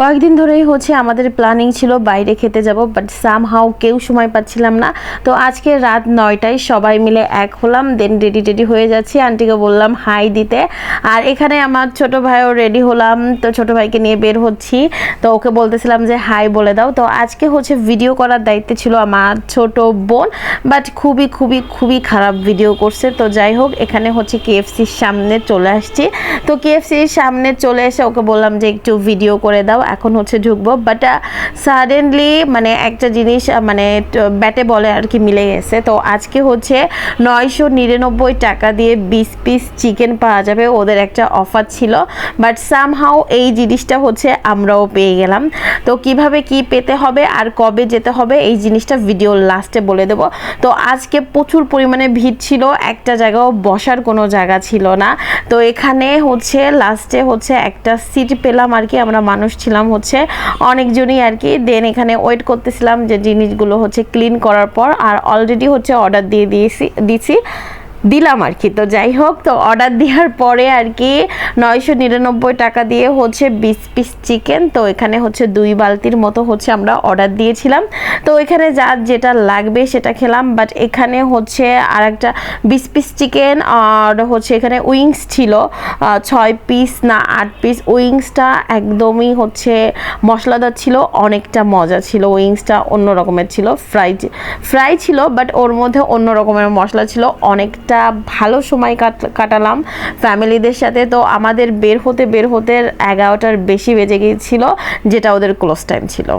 কয়েকদিন ধরেই হচ্ছে আমাদের প্ল্যানিং ছিল বাইরে খেতে যাব বাট সাম হাউ কেউ সময় পাচ্ছিলাম না। তো আজকে রাত নয়টায় সবাই মিলে এক হলাম দেন রেডি টেডি হয়ে যাচ্ছি। আন্টিকে বললাম হাই দিতে। আর এখানে আমার ছোট ভাইও রেডি হলাম, তো ছোট ভাইকে নিয়ে বের হচ্ছি। তো ওকে বলতেছিলাম যে হাই বলে দাও। তো আজকে হচ্ছে ভিডিও করার দায়িত্ব ছিল আমার ছোট বোন বাট খুবই খুবই খুবই খারাপ ভিডিও করছে। তো যাই হোক, এখানে হচ্ছে কেএফসির সামনে চলে আসছি। তো কেএফসির সামনে চলে এসে ওকে বললাম যে, একটু ভিডিও করে দাও। এখন হচ্ছে ঢুকবো বাট সাডেনলি মানে একটা জিনিস মানে ব্যাটে বলে আর কি মিলে গেছে। তো আজকে হচ্ছে নয়শো নিরানব্বই টাকা দিয়ে বিশ পিস চিকেন পাওয়া যাবে, ওদের একটা অফার ছিল। বাট সামহাও এই জিনিসটা হচ্ছে আমরাও পেয়ে গেলাম। তো কীভাবে কি পেতে হবে আর কবে যেতে হবে, এই জিনিসটা ভিডিও লাস্টে বলে দেব। তো আজকে প্রচুর পরিমাণে ভিড় ছিল, একটা জায়গাও বসার কোনো জায়গা ছিল না। তো এখানে হচ্ছে লাস্টে হচ্ছে একটা সিট পেলাম আর কি, আমরা মানুষ ছিলাম। হচ্ছে অনেকজনই আর কি। দেন এখানে ওয়েট করতেছিলাম যে জিনিসগুলো হচ্ছে ক্লিন করার পর, আর অলরেডি হচ্ছে অর্ডার দিয়ে দিয়েছি, দিছি। দিলাম আর কি। তো যাই হোক, তো অর্ডার দেওয়ার পরে আর কি নয়শো নিরানব্বই টাকা দিয়ে হচ্ছে বিশ পিস চিকেন তো এখানে হচ্ছে দুই বালতির মতো হচ্ছে আমরা অর্ডার দিয়েছিলাম। তো এখানে যা যেটা লাগবে সেটা খেলাম বাট এখানে হচ্ছে আর একটা বিশ পিস চিকেন আর হচ্ছে এখানে উইংস ছিল ছয় পিস না আট পিস উইংসটা একদমই হচ্ছে মশলাদার ছিল, অনেকটা মজা ছিল। উইংসটা অন্য রকমের ছিল ফ্রাই ফ্রাই ছিল বাট ওর মধ্যে অন্য রকমের মশলা ছিল অনেকটা ভালো সময় কাট- কাটালাম। ফ্যামিলিদের সাথে তো আমাদের বের হতে বের হতে এগারোটার বেশি বেজে গিয়েছিল, যেটা ওদের ক্লোজ টাইম ছিল।